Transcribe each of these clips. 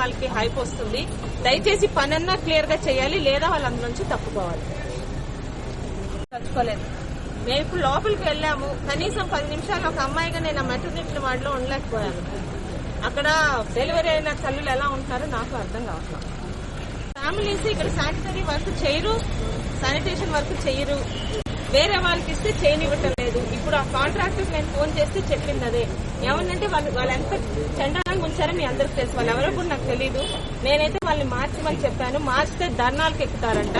వాళ్ళకి హైప్ వస్తుంది. దయచేసి పనన్నా క్లియర్గా చేయాలి లేదా వాళ్ళందరి నుంచి తప్పుకోవాలి. తచ్చుకోలేదు మేము ఇప్పుడు లోపలికి వెళ్ళాము. కనీసం పది నిమిషాలు ఒక అమ్మాయిగా నేను మెటర్నిటీ వార్డులో ఉండలేకపోయాను. అక్కడ డెలివరీ అయిన తల్లులు ఎలా ఉంటారో నాకు అర్థం కావట్లేదు. ఫ్యామిలీస్ ఇక్కడ శానిటరీ వర్క్ చేయరు శానిటేషన్ వర్క్ చేయరు. వేరే వాళ్ళకి ఇస్తే చేయనివ్వటం లేదు. ఇప్పుడు ఆ కాంట్రాక్టర్ నేను ఫోన్ చేస్తే చెప్పింది అదే. ఏమన్నంటే వాళ్ళు వాళ్ళు ఎంత చండాలంగా ఉంచారో మీ అందరికి తెలుసు. వాళ్ళు ఎవరో కూడా నాకు తెలియదు నేనైతే వాళ్ళని మార్చమని చెప్పాను. మార్చితే ధర్నాలకు ఎక్కుతారంట.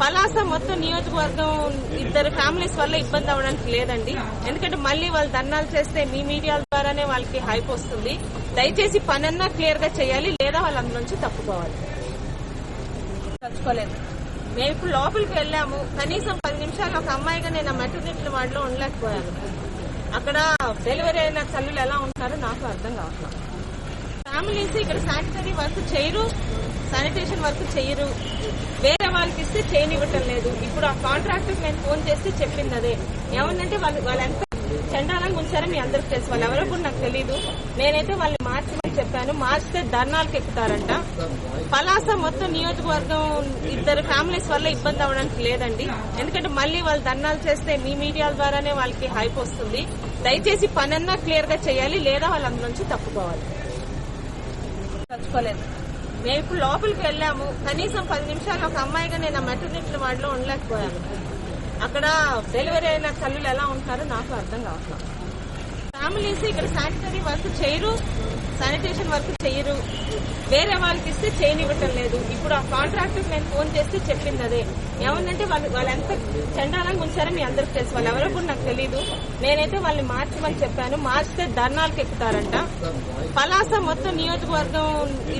పలాస మొత్తం నియోజకవర్గం ఇద్దరు ఫ్యామిలీస్ వల్ల ఇబ్బంది అవ్వడానికి లేదండి. ఎందుకంటే మళ్ళీ వాళ్ళు ధర్నాలు చేస్తే మీ మీడియాల ద్వారానే వాళ్ళకి హైప్ వస్తుంది. దయచేసి పనన్నా క్లియర్గా చేయాలి. లేదా వాళ్ళందరి నుంచి తప్పుకోవాలి. చచ్చుకోలేదు మేము ఇప్పుడు లోపలికి వెళ్ళాము. కనీసం పది నిమిషాలు ఒక అమ్మాయిగా నేను మెటర్నిటీ వార్డులో ఉండలేకపోయాను. అక్కడ డెలివరీ అయిన తల్లులు ఎలా ఉంటారో నాకు అర్థం కావట్లేదు. ఫ్యామిలీస్ ఇక్కడ శానిటరీ వర్క్ చేయరు శానిటేషన్ వర్క్ చేయరు. వేరే వాళ్ళకి ఇస్తే చేయనివ్వటం లేదు. ఇప్పుడు ఆ కాంట్రాక్టర్ నేను ఫోన్ చేస్తే చెప్పింది అదే. ఏమన్నంటే వాళ్ళు వాళ్ళు ఎంత చండాలంగా ఉంచారో మీ అందరికి తెలుసు. వాళ్ళు ఎవరో కూడా నాకు తెలియదు నేనైతే వాళ్ళని మార్చి చెప్పాను. మార్చితే ధర్నాలకు ఎక్కుతారంట. పలాస మొత్తం నియోజకవర్గం ఇద్దరు ఫ్యామిలీస్ వల్ల ఇబ్బంది అవ్వడానికి లేదండి. ఎందుకంటే మళ్ళీ వాళ్ళు ధర్నాలు చేస్తే మీ మీడియాల ద్వారానే వాళ్ళకి హైప్ వస్తుంది. దయచేసి పనన్నా క్లియర్గా చేయాలి లేదా వాళ్ళ నుంచి తప్పుకోవాలి. మేము ఇప్పుడు లోపలికి వెళ్ళాము. కనీసం పది నిమిషాలు ఒక అమ్మాయిగా నేను మెటర్నిటీ వార్డులో ఉండలేకపోయాను. అక్కడ డెలివరీ అయిన తల్లులు ఎలా ఉంటారో నాకు అర్థం కావట్లేదు. ఫ్యామిలీస్ ఇక్కడ శానిటరీ వర్క్ చేయరు. శానిటేషన్ వర్క్ చేయరు. వేరే వాళ్ళకి ఇస్తే చేయనివ్వటం లేదు. ఇప్పుడు ఆ కాంట్రాక్టర్ నేను ఫోన్ చేస్తే చెప్పింది అదే. ఏమన్నంటే వాళ్ళు వాళ్ళు ఎంత చండాలంగా ఉంచారో మీ అందరికి తెలుసు. వాళ్ళు ఎవరో కూడా నాకు తెలియదు నేనైతే వాళ్ళని మార్చమని చెప్పాను. మార్చితే ధర్నాలకు ఎక్కుతారంట. పలాస మొత్తం నియోజకవర్గం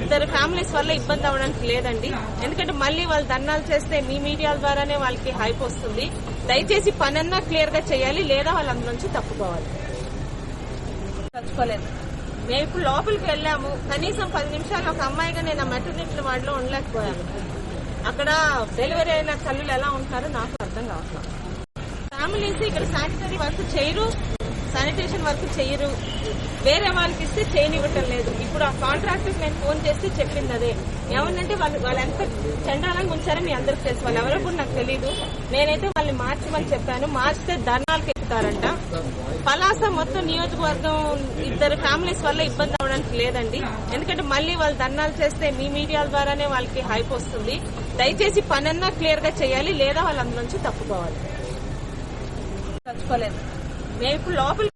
ఇద్దరు ఫ్యామిలీస్ వల్ల ఇబ్బంది అవ్వడానికి లేదండి. ఎందుకంటే మళ్ళీ వాళ్ళు ధర్నాలు చేస్తే మీ మీడియాల ద్వారానే వాళ్ళకి హైప్ వస్తుంది. దయచేసి పనన్నా క్లియర్గా చేయాలి. లేదా వాళ్ళందరి నుంచి తప్పుకోవాలి. తచ్చుకోలేదు మేము ఇప్పుడు లోపలికి వెళ్ళాము. కనీసం పది నిమిషాలు ఒక అమ్మాయిగా నేను మెటర్నిటీ వార్డులో ఉండలేకపోయాను. అక్కడ డెలివరీ అయిన తల్లులు ఎలా ఉంటారో నాకు అర్థం కావట్లేదు. ఫ్యామిలీస్ ఇక్కడ శానిటరీ వర్క్ చేయరు శానిటేషన్ వర్క్ చేయరు. వేరే వాళ్ళకి ఇస్తే చేయనివ్వటం లేదు. ఇప్పుడు ఆ కాంట్రాక్టర్ నేను ఫోన్ చేస్తే చెప్పింది అదే. ఏమన్నంటే వాళ్ళు వాళ్ళు ఎంత చండాలంగా ఉంచారో మీ అందరికి తెలుసు. వాళ్ళు ఎవరో కూడా నాకు తెలియదు నేనైతే వాళ్ళని మార్చమని చెప్పాను. మార్చితే ధర్నాలకి ఎక్కుతారంట పలాస మొత్తం నియోజకవర్గం ఇద్దరు ఫ్యామిలీస్ వల్ల ఇబ్బంది అవ్వడానికి లేదండి. ఎందుకంటే మళ్ళీ వాళ్ళు ధర్నాలు చేస్తే మీ మీడియాల ద్వారానే వాళ్ళకి హైప్ వస్తుంది. దయచేసి పనన్నా క్లియర్గా చేయాలి లేదా వాళ్ళ నుంచి తప్పుకోవాలి. మేము ఇప్పుడు లోపలికి